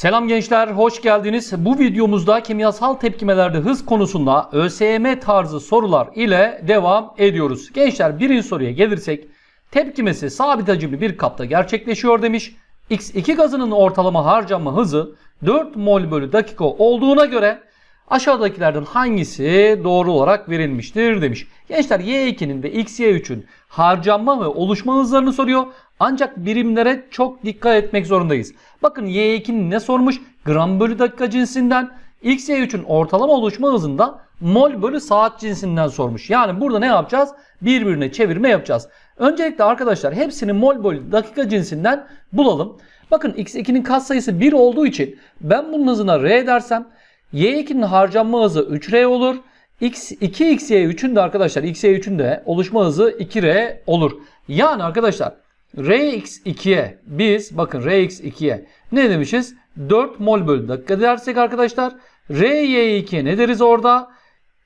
Selam gençler, hoş geldiniz. Bu videomuzda kimyasal tepkimelerde hız konusunda ÖSYM tarzı sorular ile devam ediyoruz. Gençler birinci soruya gelirsek tepkimesi sabit hacimli bir kapta gerçekleşiyor demiş. X2 gazının ortalama harcanma hızı 4 mol bölü dakika olduğuna göre aşağıdakilerden hangisi doğru olarak verilmiştir demiş. Gençler Y2'nin ve XY3'ün harcanma ve oluşma hızlarını soruyor. Ancak birimlere çok dikkat etmek zorundayız. Bakın Y2'nin ne sormuş? Gram bölü dakika cinsinden. XY3'ün ortalama oluşma hızında mol bölü saat cinsinden sormuş. Yani burada ne yapacağız? Birbirine çevirme yapacağız. Öncelikle arkadaşlar hepsini mol bölü dakika cinsinden bulalım. Bakın x2'nin katsayısı 1 olduğu için ben bunun hızına r dersem y2'nin harcanma hızı 3r olur. X, 2xy3'ün de arkadaşlar xy3'ün de oluşma hızı 2r olur. Yani arkadaşlar Rx2'ye biz bakın Rx2'ye ne demişiz? 4 mol bölü dakika dersek arkadaşlar Ry2'ye ne deriz orada?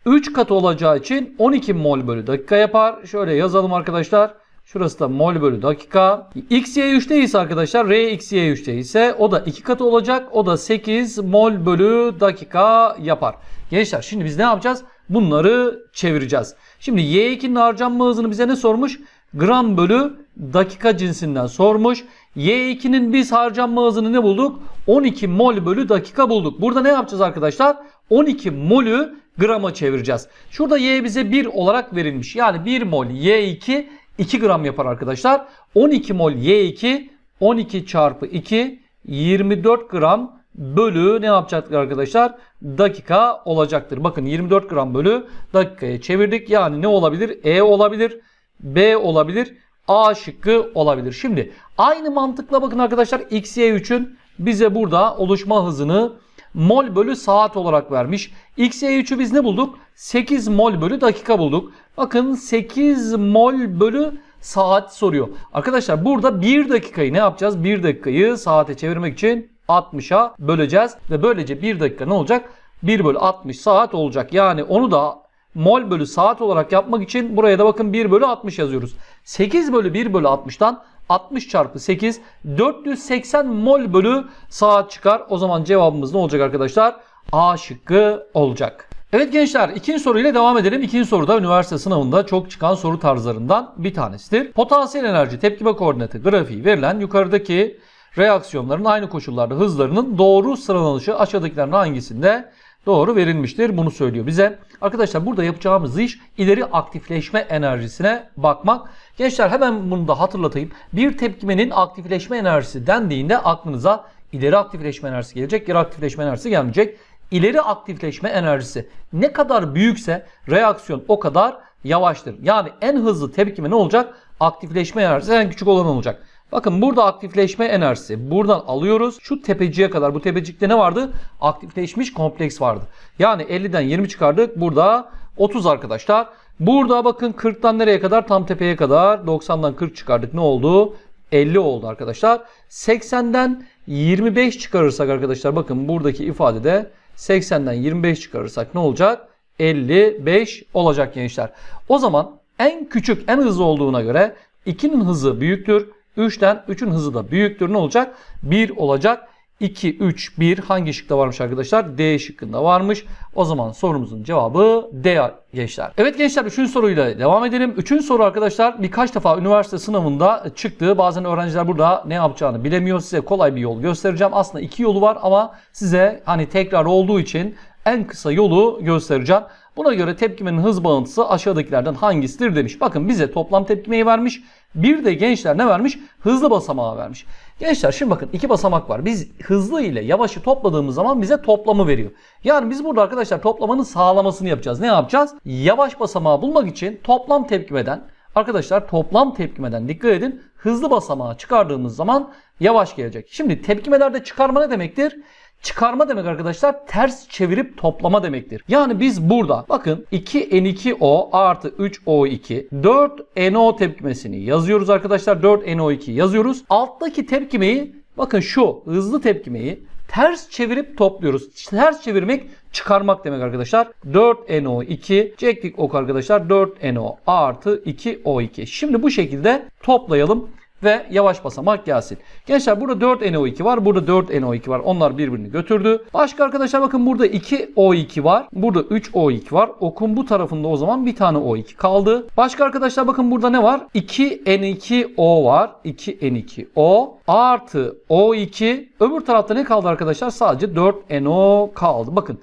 3 katı olacağı için 12 mol bölü dakika yapar. Şöyle yazalım arkadaşlar. Şurası da mol bölü dakika. XY3'te ise arkadaşlar Rxy3'te ise o da 2 katı olacak. O da 8 mol bölü dakika yapar. Gençler şimdi biz ne yapacağız? Bunları çevireceğiz. Şimdi Y2'nin harcanma hızını bize ne sormuş? Gram bölü dakika cinsinden sormuş. Y2'nin biz harcanma hızını ne bulduk? 12 mol bölü dakika bulduk. Burada ne yapacağız arkadaşlar? 12 molü grama çevireceğiz. Şurada Y bize 1 olarak verilmiş. Yani 1 mol Y2 2 gram yapar arkadaşlar. 12 mol Y2 12 çarpı 2 24 gram bölü ne yapacaktır arkadaşlar? Dakika olacaktır. Bakın 24 gram bölü dakikaya çevirdik. Yani ne olabilir? E olabilir. B olabilir. A şıkkı olabilir. Şimdi aynı mantıkla bakın arkadaşlar XY3'ün bize burada oluşma hızını mol bölü saat olarak vermiş. XY3'ü biz ne bulduk? 8 mol bölü dakika bulduk. Bakın 8 mol bölü saat soruyor. Arkadaşlar burada 1 dakikayı ne yapacağız? 1 dakikayı saate çevirmek için 60'a böleceğiz. Ve böylece 1 dakika ne olacak? 1 bölü 60 saat olacak. Yani onu da mol bölü saat olarak yapmak için buraya da bakın 1 bölü 60 yazıyoruz. 8 bölü 1 bölü 60'tan 60 çarpı 8 480 mol bölü saat çıkar. O zaman cevabımız ne olacak arkadaşlar? A şıkkı olacak. Evet gençler ikinci soruyla devam edelim. İkinci soruda üniversite sınavında çok çıkan soru tarzlarından bir tanesidir. Potansiyel enerji tepkime koordinatı grafiği verilen yukarıdaki reaksiyonların aynı koşullarda hızlarının doğru sıralanışı aşağıdakilerin hangisinde doğru verilmiştir. Bunu söylüyor bize. Arkadaşlar burada yapacağımız iş ileri aktifleşme enerjisine bakmak. Gençler hemen bunu da hatırlatayım. Bir tepkimenin aktifleşme enerjisi dendiğinde aklınıza ileri aktifleşme enerjisi gelecek, geri aktifleşme enerjisi gelmeyecek. İleri aktifleşme enerjisi ne kadar büyükse reaksiyon o kadar yavaştır. Yani en hızlı tepkime ne olacak? Aktifleşme enerjisi en küçük olan olacak. Bakın burada aktifleşme enerjisi buradan alıyoruz. Şu tepeciye kadar bu tepecikte ne vardı? Aktifleşmiş kompleks vardı. Yani 50'den 20 çıkardık. Burada 30 arkadaşlar. Burada bakın 40'tan nereye kadar? Tam tepeye kadar. 90'dan 40 çıkardık. Ne oldu? 50 oldu arkadaşlar. 80'den 25 çıkarırsak arkadaşlar bakın buradaki ifadede 80'den 25 çıkarırsak ne olacak? 55 olacak gençler. O zaman en küçük en hızlı olduğuna göre 2'nin hızı büyüktür. 3'ten 3'ün hızı da büyüktür. Ne olacak? 1 olacak. 2, 3, 1 hangi şıkta varmış arkadaşlar? D şıkkında varmış. O zaman sorumuzun cevabı D gençler. Evet gençler 3. soruyla devam edelim. 3. soru arkadaşlar birkaç defa üniversite sınavında çıktı. Bazen öğrenciler burada ne yapacağını bilemiyor. Size kolay bir yol göstereceğim. Aslında iki yolu var ama size hani tekrar olduğu için en kısa yolu göstereceğim. Buna göre tepkimenin hız bağıntısı aşağıdakilerden hangisidir demiş. Bakın bize toplam tepkimeyi vermiş. Bir de gençler ne vermiş? Hızlı basamağı vermiş. Gençler şimdi bakın iki basamak var. Biz hızlı ile yavaşı topladığımız zaman bize toplamı veriyor. Yani biz burada arkadaşlar toplamanın sağlamasını yapacağız. Ne yapacağız? Yavaş basamağı bulmak için toplam tepkimeden Arkadaşlar toplam tepkimeden dikkat edin. Hızlı basamağı çıkardığımız zaman yavaş gelecek. Şimdi tepkimelerde çıkarma ne demektir? Çıkarma demek arkadaşlar ters çevirip toplama demektir. Yani biz burada bakın 2N2O artı 3O2 4NO tepkimesini yazıyoruz arkadaşlar. 4NO2 yazıyoruz. Alttaki tepkimeyi bakın şu hızlı tepkimeyi ters çevirip topluyoruz. Ters çevirmek çıkarmak demek arkadaşlar. 4NO2 çektik ok arkadaşlar. 4NO artı 2O2. Şimdi bu şekilde toplayalım. Ve yavaş basamak gelsin. Gençler burada 4 NO2 var. Burada 4 NO2 var. Onlar birbirini götürdü. Başka arkadaşlar bakın burada 2 O2 var. Burada 3 O2 var. Okun bu tarafında o zaman bir tane O2 kaldı. Başka arkadaşlar bakın burada ne var? 2 N2O var. 2 N2O artı O2. Öbür tarafta ne kaldı arkadaşlar? Sadece 4 NO kaldı. Bakın.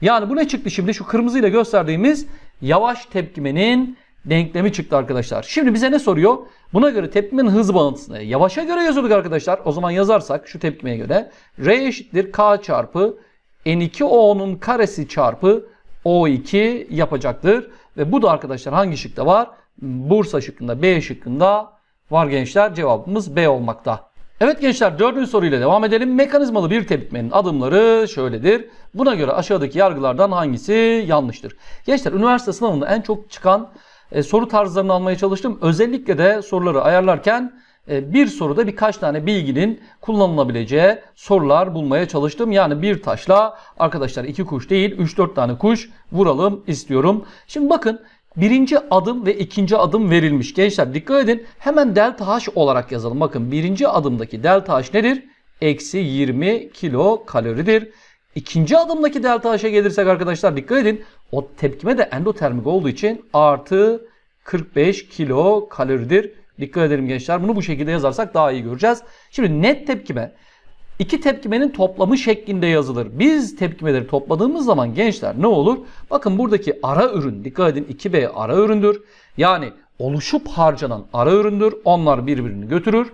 Yani bu ne çıktı şimdi? Şu kırmızıyla gösterdiğimiz yavaş tepkimenin denklemi çıktı arkadaşlar. Şimdi bize ne soruyor? Buna göre tepkimenin hız bağıntısını yavaşa göre yazıyorduk arkadaşlar. O zaman yazarsak şu tepkimeye göre R eşittir K çarpı N2O'nun karesi çarpı O2 yapacaktır. Ve bu da arkadaşlar hangi şıkta var? Bursa şıkkında B şıkkında var gençler. Cevabımız B olmakta. Evet gençler dördüncü soruyla devam edelim. Mekanizmalı bir tepkimenin adımları şöyledir. Buna göre aşağıdaki yargılardan hangisi yanlıştır? Gençler üniversite sınavında en çok çıkan e, soru tarzlarını almaya çalıştım. Özellikle de soruları ayarlarken e, bir soruda birkaç tane bilginin kullanılabileceği sorular bulmaya çalıştım. Yani bir taşla arkadaşlar iki kuş değil 3-4 tane kuş vuralım istiyorum. Şimdi bakın birinci adım ve ikinci adım verilmiş. Gençler dikkat edin hemen delta H olarak yazalım. Bakın birinci adımdaki delta H nedir? Eksi 20 kilo kaloridir. İkinci adımdaki delta H'e gelirsek arkadaşlar dikkat edin. O tepkime de endotermik olduğu için artı 45 kilo kaloridir. Dikkat edelim gençler. Bunu bu şekilde yazarsak daha iyi göreceğiz. Şimdi net tepkime iki tepkimenin toplamı şeklinde yazılır. Biz tepkimeleri topladığımız zaman gençler ne olur? Bakın buradaki ara ürün dikkat edin 2B ara üründür. Yani oluşup harcanan ara üründür. Onlar birbirini götürür.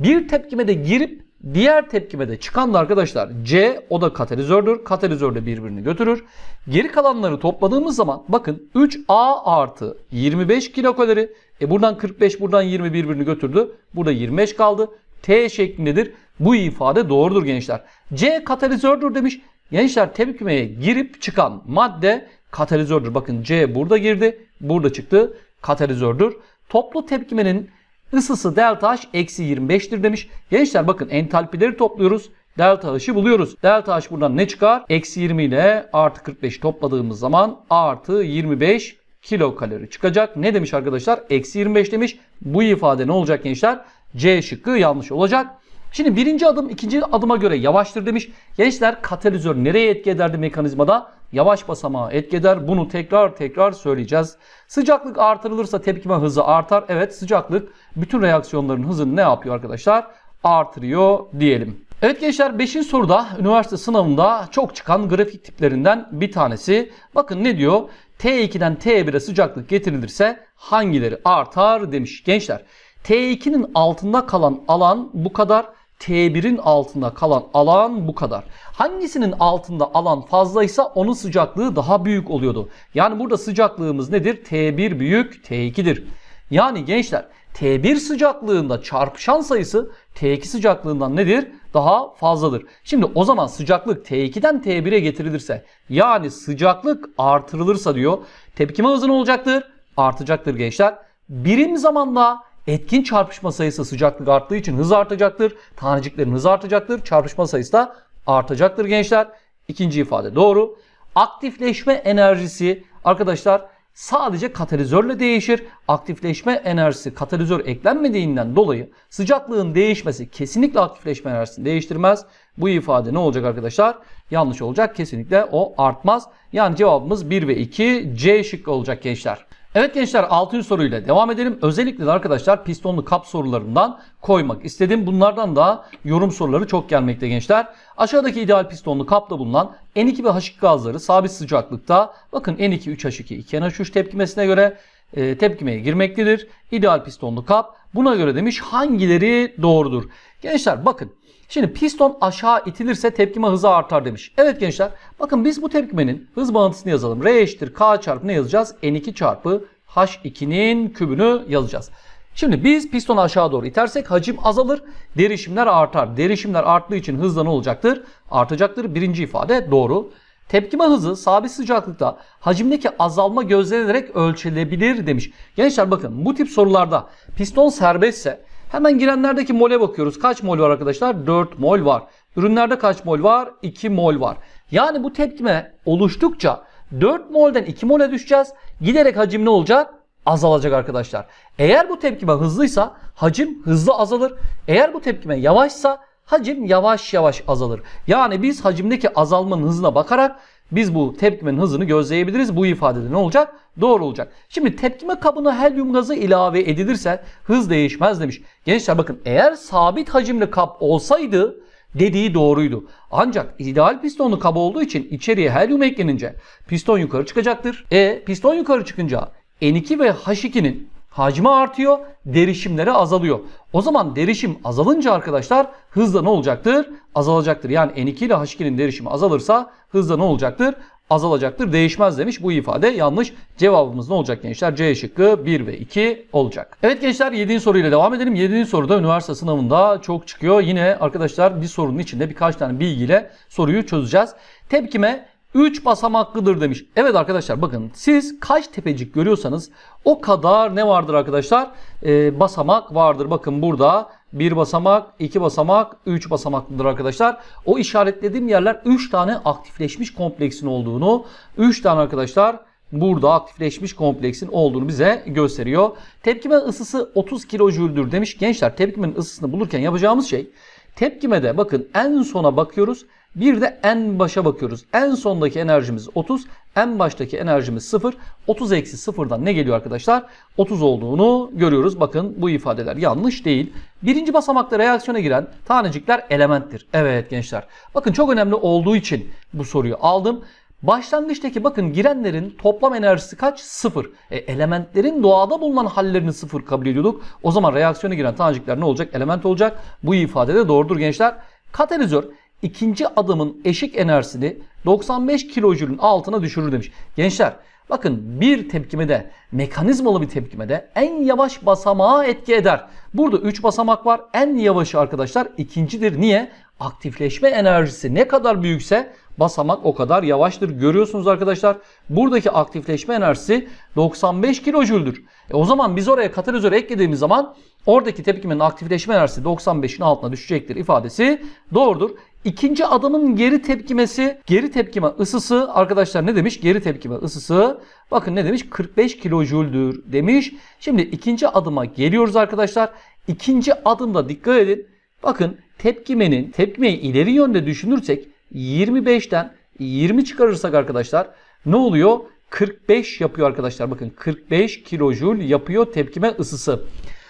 Bir tepkimede girip Diğer tepkimede çıkan da arkadaşlar C o da katalizördür. Katalizör de birbirini götürür. Geri kalanları topladığımız zaman bakın 3A artı 25 kilokalori. E buradan 45 buradan 20 birbirini götürdü. Burada 25 kaldı. T şeklindedir. Bu ifade doğrudur gençler. C katalizördür demiş. Gençler tepkimeye girip çıkan madde katalizördür. Bakın C burada girdi. Burada çıktı. Katalizördür. Toplu tepkimenin Isısı delta H eksi 25'tir demiş. Gençler bakın entalpileri topluyoruz. Delta H'ı buluyoruz. Delta H buradan ne çıkar? Eksi 20 ile artı 45 topladığımız zaman artı 25 kilokalori çıkacak. Ne demiş arkadaşlar? Eksi 25 demiş. Bu ifade ne olacak gençler? C şıkkı yanlış olacak. Şimdi birinci adım ikinci adıma göre yavaştır demiş. Gençler katalizör nereye etki ederdi mekanizmada? Yavaş basamağa etki eder. Bunu tekrar tekrar söyleyeceğiz. Sıcaklık artırılırsa tepkime hızı artar. Evet sıcaklık bütün reaksiyonların hızını ne yapıyor arkadaşlar? Artırıyor diyelim. Evet gençler 5. soruda üniversite sınavında çok çıkan grafik tiplerinden bir tanesi. Bakın ne diyor? T2'den T1'e sıcaklık getirilirse hangileri artar demiş. Gençler T2'nin altında kalan alan bu kadar. T1'in altında kalan alan bu kadar. Hangisinin altında alan fazlaysa onun sıcaklığı daha büyük oluyordu. Yani burada sıcaklığımız nedir? T1 büyük T2'dir. Yani gençler T1 sıcaklığında çarpışan sayısı T2 sıcaklığından nedir? Daha fazladır. Şimdi o zaman sıcaklık T2'den T1'e getirilirse yani sıcaklık artırılırsa diyor tepkime hızı ne olacaktır? Artacaktır gençler. Birim zamanla etkin çarpışma sayısı sıcaklık arttığı için hız artacaktır. Taneciklerin hızı artacaktır. Çarpışma sayısı da artacaktır gençler. İkinci ifade doğru. Aktifleşme enerjisi arkadaşlar sadece katalizörle değişir. Aktifleşme enerjisi katalizör eklenmediğinden dolayı sıcaklığın değişmesi kesinlikle aktifleşme enerjisini değiştirmez. Bu ifade ne olacak arkadaşlar? Yanlış olacak. Kesinlikle o artmaz. Yani cevabımız 1 ve 2 C şıkkı olacak gençler. Evet gençler 6. soruyla devam edelim. Özellikle de arkadaşlar pistonlu kap sorularından koymak istedim. Bunlardan da yorum soruları çok gelmekte gençler. Aşağıdaki ideal pistonlu kapta bulunan N2 ve H2 gazları sabit sıcaklıkta bakın N2 3H2 2NH3 tepkimesine göre e, tepkimeye girmektedir. İdeal pistonlu kap buna göre demiş hangileri doğrudur? Gençler bakın Şimdi piston aşağı itilirse tepkime hızı artar demiş. Evet gençler bakın biz bu tepkimenin hız bağıntısını yazalım. R eşittir K çarpı ne yazacağız? N2 çarpı H2'nin kübünü yazacağız. Şimdi biz pistonu aşağı doğru itersek hacim azalır, derişimler artar. Derişimler arttığı için hız da ne olacaktır? Artacaktır. Birinci ifade doğru. Tepkime hızı sabit sıcaklıkta hacimdeki azalma gözlenerek ölçülebilir demiş. Gençler bakın bu tip sorularda piston serbestse Hemen girenlerdeki mole bakıyoruz. Kaç mol var arkadaşlar? 4 mol var. Ürünlerde kaç mol var? 2 mol var. Yani bu tepkime oluştukça 4 molden 2 mole düşeceğiz. Giderek hacim ne olacak? azalacak arkadaşlar. Eğer bu tepkime hızlıysa hacim hızlı azalır. Eğer bu tepkime yavaşsa hacim yavaş yavaş azalır. Yani biz hacimdeki azalmanın hızına bakarak biz bu tepkimenin hızını gözleyebiliriz. Bu ifadede ne olacak? Doğru olacak. Şimdi tepkime kabına helyum gazı ilave edilirse hız değişmez demiş. Gençler bakın eğer sabit hacimli kap olsaydı dediği doğruydu. Ancak ideal pistonlu kap olduğu için içeriye helyum eklenince piston yukarı çıkacaktır. E piston yukarı çıkınca N2 ve H2'nin hacmi artıyor, derişimleri azalıyor. O zaman derişim azalınca arkadaşlar hızda ne olacaktır? Azalacaktır. Yani N2 ile H2'nin derişimi azalırsa hızda ne olacaktır? Azalacaktır. Değişmez demiş. Bu ifade yanlış. Cevabımız ne olacak gençler? C şıkkı 1 ve 2 olacak. Evet gençler 7. soruyla devam edelim. 7. soruda üniversite sınavında çok çıkıyor. Yine arkadaşlar bir sorunun içinde birkaç tane bilgiyle soruyu çözeceğiz. Tepkime 3 basamaklıdır demiş. Evet arkadaşlar bakın siz kaç tepecik görüyorsanız o kadar ne vardır arkadaşlar? Ee, basamak vardır. Bakın burada bir basamak, iki basamak, üç basamaklıdır arkadaşlar. O işaretlediğim yerler 3 tane aktifleşmiş kompleksin olduğunu, 3 tane arkadaşlar burada aktifleşmiş kompleksin olduğunu bize gösteriyor. Tepkime ısısı 30 kilojüldür demiş. Gençler tepkimenin ısısını bulurken yapacağımız şey tepkimede bakın en sona bakıyoruz. Bir de en başa bakıyoruz. En sondaki enerjimiz 30, en baştaki enerjimiz 0. 30 eksi 0'dan ne geliyor arkadaşlar? 30 olduğunu görüyoruz. Bakın bu ifadeler yanlış değil. Birinci basamakta reaksiyona giren tanecikler elementtir. Evet gençler. Bakın çok önemli olduğu için bu soruyu aldım. Başlangıçtaki bakın girenlerin toplam enerjisi kaç? Sıfır. E, elementlerin doğada bulunan hallerini sıfır kabul ediyorduk. O zaman reaksiyona giren tanecikler ne olacak? Element olacak. Bu ifade de doğrudur gençler. Katalizör ikinci adımın eşik enerjisini 95 kilojülün altına düşürür demiş. Gençler bakın bir tepkimede mekanizmalı bir tepkimede en yavaş basamağa etki eder. Burada 3 basamak var. En yavaşı arkadaşlar ikincidir. Niye? Aktifleşme enerjisi ne kadar büyükse basamak o kadar yavaştır. Görüyorsunuz arkadaşlar. Buradaki aktifleşme enerjisi 95 kilojüldür. E o zaman biz oraya katalizör eklediğimiz zaman oradaki tepkimenin aktifleşme enerjisi 95'in altına düşecektir ifadesi doğrudur. İkinci adımın geri tepkimesi, geri tepkime ısısı arkadaşlar ne demiş? Geri tepkime ısısı bakın ne demiş? 45 kilojüldür demiş. Şimdi ikinci adıma geliyoruz arkadaşlar. İkinci adımda dikkat edin. Bakın tepkimenin, tepkimeyi ileri yönde düşünürsek 25'ten 20 çıkarırsak arkadaşlar ne oluyor? 45 yapıyor arkadaşlar. Bakın 45 kilojül yapıyor tepkime ısısı.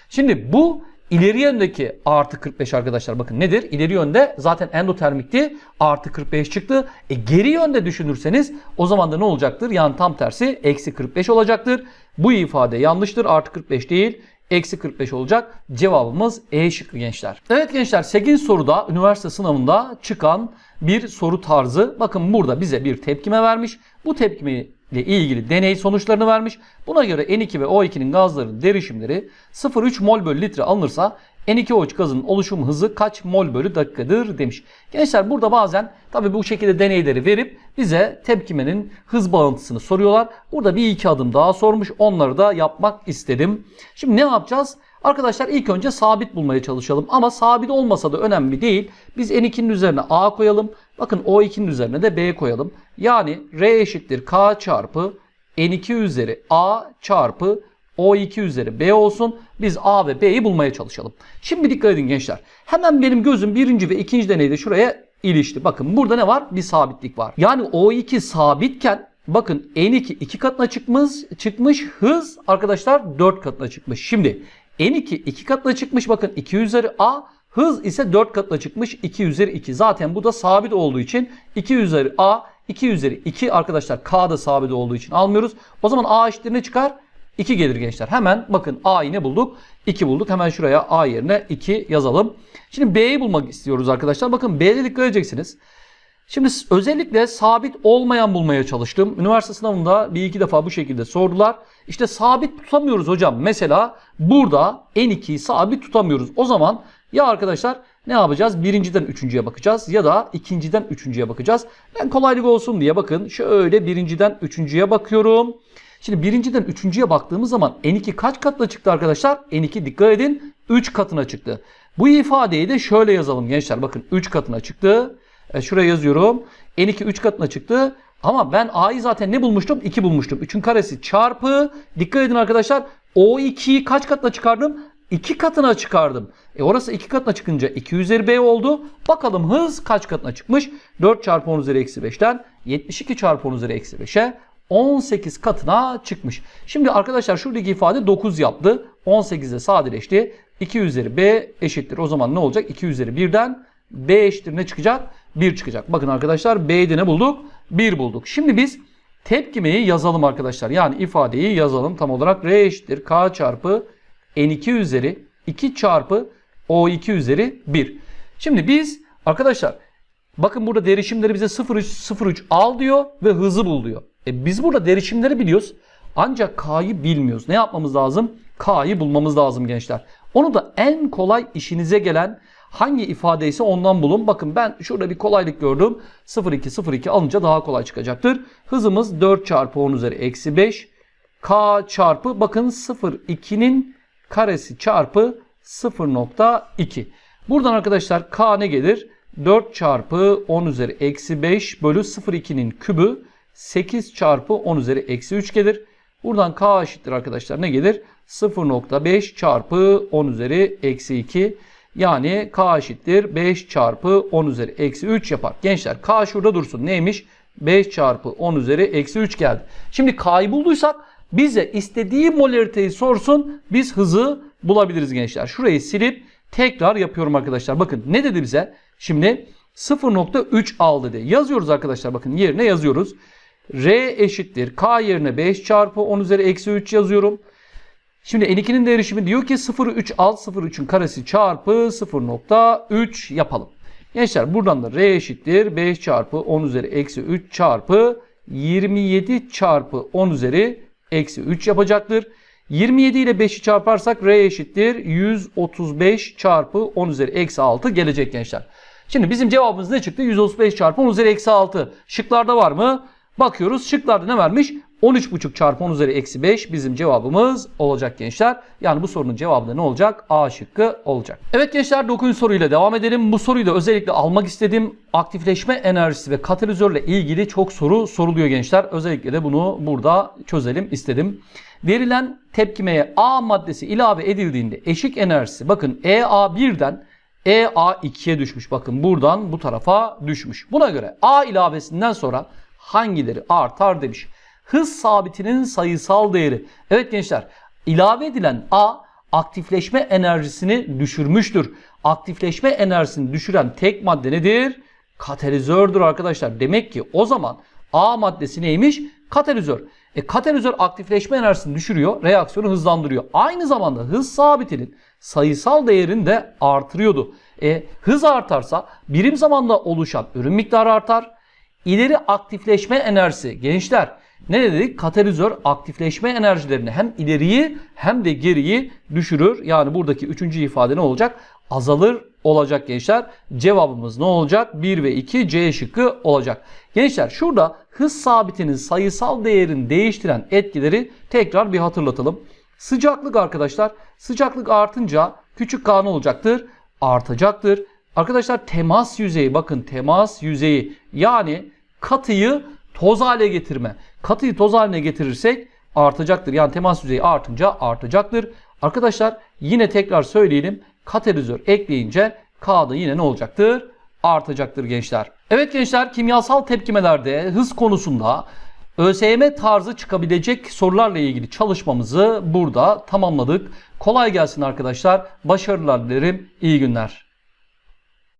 Şimdi bu ileri yöndeki artı 45 arkadaşlar bakın nedir? İleri yönde zaten endotermikti. Artı 45 çıktı. E geri yönde düşünürseniz o zaman da ne olacaktır? Yani tam tersi eksi 45 olacaktır. Bu ifade yanlıştır. Artı 45 değil. Eksi 45 olacak. Cevabımız E şıkkı gençler. Evet gençler 8 soruda üniversite sınavında çıkan bir soru tarzı. Bakın burada bize bir tepkime vermiş. Bu tepkime ile ilgili deney sonuçlarını vermiş. Buna göre N2 ve O2'nin gazların derişimleri 0,3 mol bölü litre alınırsa N2O3 gazının oluşum hızı kaç mol bölü dakikadır demiş. Gençler burada bazen tabi bu şekilde deneyleri verip bize tepkimenin hız bağıntısını soruyorlar. Burada bir iki adım daha sormuş. Onları da yapmak istedim. Şimdi ne yapacağız? Arkadaşlar ilk önce sabit bulmaya çalışalım. Ama sabit olmasa da önemli değil. Biz N2'nin üzerine A koyalım. Bakın O2'nin üzerine de B koyalım. Yani R eşittir K çarpı N2 üzeri A çarpı O2 üzeri B olsun. Biz A ve B'yi bulmaya çalışalım. Şimdi dikkat edin gençler. Hemen benim gözüm birinci ve ikinci deneyde şuraya ilişti. Bakın burada ne var? Bir sabitlik var. Yani O2 sabitken bakın N2 iki katına çıkmış, çıkmış hız arkadaşlar 4 katına çıkmış. Şimdi N2 iki katına çıkmış bakın 2 üzeri A hız ise 4 katına çıkmış 2 üzeri 2. Zaten bu da sabit olduğu için 2 üzeri A 2 üzeri 2 arkadaşlar K da sabit olduğu için almıyoruz. O zaman A eşittir ne çıkar? 2 gelir gençler. Hemen bakın A'yı ne bulduk? 2 bulduk. Hemen şuraya A yerine 2 yazalım. Şimdi B'yi bulmak istiyoruz arkadaşlar. Bakın B'de dikkat edeceksiniz. Şimdi özellikle sabit olmayan bulmaya çalıştım. Üniversite sınavında bir iki defa bu şekilde sordular. İşte sabit tutamıyoruz hocam. Mesela burada N2'yi sabit tutamıyoruz. O zaman ya arkadaşlar ne yapacağız? Birinciden üçüncüye bakacağız ya da ikinciden üçüncüye bakacağız. Ben kolaylık olsun diye bakın şöyle birinciden üçüncüye bakıyorum. Şimdi birinciden üçüncüye baktığımız zaman N2 kaç katına çıktı arkadaşlar? N2 dikkat edin 3 katına çıktı. Bu ifadeyi de şöyle yazalım gençler. Bakın 3 katına çıktı. E şuraya yazıyorum. N2 3 katına çıktı. Ama ben A'yı zaten ne bulmuştum? 2 bulmuştum. 3'ün karesi çarpı dikkat edin arkadaşlar. O 2'yi kaç katına çıkardım? 2 katına çıkardım. E orası 2 katına çıkınca 2 üzeri B oldu. Bakalım hız kaç katına çıkmış? 4 çarpı 10 üzeri eksi 5'ten 72 çarpı 10 üzeri eksi 5'e 18 katına çıkmış. Şimdi arkadaşlar şuradaki ifade 9 yaptı. 18'e sadeleşti. 2 üzeri B eşittir. O zaman ne olacak? 2 üzeri 1'den B eşittir ne çıkacak? 1 çıkacak. Bakın arkadaşlar B'de ne bulduk? 1 bulduk. Şimdi biz tepkimeyi yazalım arkadaşlar. Yani ifadeyi yazalım. Tam olarak R eşittir K çarpı N2 üzeri 2 çarpı O2 üzeri 1. Şimdi biz arkadaşlar bakın burada derişimleri bize 0,3 0,3 al diyor ve hızı bul diyor. E biz burada derişimleri biliyoruz. Ancak K'yı bilmiyoruz. Ne yapmamız lazım? K'yı bulmamız lazım gençler. Onu da en kolay işinize gelen hangi ifade ondan bulun. Bakın ben şurada bir kolaylık gördüm. 0,2 0,2 alınca daha kolay çıkacaktır. Hızımız 4 çarpı 10 üzeri eksi 5. K çarpı bakın 0,2'nin karesi çarpı 0,2. Buradan arkadaşlar K ne gelir? 4 çarpı 10 üzeri eksi 5 bölü 0,2'nin kübü 8 çarpı 10 üzeri eksi 3 gelir. Buradan K eşittir arkadaşlar ne gelir? 0.5 çarpı 10 üzeri eksi 2. Yani K eşittir 5 çarpı 10 üzeri eksi 3 yapar. Gençler K şurada dursun. Neymiş? 5 çarpı 10 üzeri eksi 3 geldi. Şimdi K'yı bulduysak bize istediği molariteyi sorsun. Biz hızı bulabiliriz gençler. Şurayı silip tekrar yapıyorum arkadaşlar. Bakın ne dedi bize? Şimdi 0.3 al dedi. Yazıyoruz arkadaşlar bakın yerine yazıyoruz. R eşittir. K yerine 5 çarpı 10 üzeri eksi 3 yazıyorum. Şimdi N2'nin derişimi diyor ki 0,3 al 0,3'ün karesi çarpı 0.3 yapalım. Gençler buradan da R eşittir 5 çarpı 10 üzeri eksi 3 çarpı 27 çarpı 10 üzeri eksi 3 yapacaktır. 27 ile 5'i çarparsak R eşittir 135 çarpı 10 üzeri eksi 6 gelecek gençler. Şimdi bizim cevabımız ne çıktı? 135 çarpı 10 üzeri eksi 6. Şıklarda var mı? Bakıyoruz şıklarda ne vermiş? 13,5 çarpı 10 üzeri eksi 5 bizim cevabımız olacak gençler. Yani bu sorunun cevabı da ne olacak? A şıkkı olacak. Evet gençler 9. soruyla devam edelim. Bu soruyu da özellikle almak istedim. Aktifleşme enerjisi ve katalizörle ilgili çok soru soruluyor gençler. Özellikle de bunu burada çözelim istedim. Verilen tepkimeye A maddesi ilave edildiğinde eşik enerjisi bakın EA1'den EA2'ye düşmüş. Bakın buradan bu tarafa düşmüş. Buna göre A ilavesinden sonra hangileri artar demiş. Hız sabitinin sayısal değeri. Evet gençler ilave edilen A aktifleşme enerjisini düşürmüştür. Aktifleşme enerjisini düşüren tek madde nedir? Katalizördür arkadaşlar. Demek ki o zaman A maddesi neymiş? Katalizör. E, katalizör aktifleşme enerjisini düşürüyor, reaksiyonu hızlandırıyor. Aynı zamanda hız sabitinin sayısal değerini de artırıyordu. E, hız artarsa birim zamanda oluşan ürün miktarı artar. İleri aktifleşme enerjisi gençler ne dedik? Katalizör aktifleşme enerjilerini hem ileriyi hem de geriyi düşürür. Yani buradaki üçüncü ifade ne olacak? Azalır olacak gençler. Cevabımız ne olacak? 1 ve 2 C şıkkı olacak. Gençler şurada hız sabitinin sayısal değerini değiştiren etkileri tekrar bir hatırlatalım. Sıcaklık arkadaşlar. Sıcaklık artınca küçük k ne olacaktır? Artacaktır. Arkadaşlar temas yüzeyi bakın temas yüzeyi yani katıyı toz hale getirme. Katıyı toz haline getirirsek artacaktır. Yani temas yüzeyi artınca artacaktır. Arkadaşlar yine tekrar söyleyelim. Katalizör ekleyince K da yine ne olacaktır? Artacaktır gençler. Evet gençler kimyasal tepkimelerde hız konusunda ÖSYM tarzı çıkabilecek sorularla ilgili çalışmamızı burada tamamladık. Kolay gelsin arkadaşlar. Başarılar dilerim. İyi günler.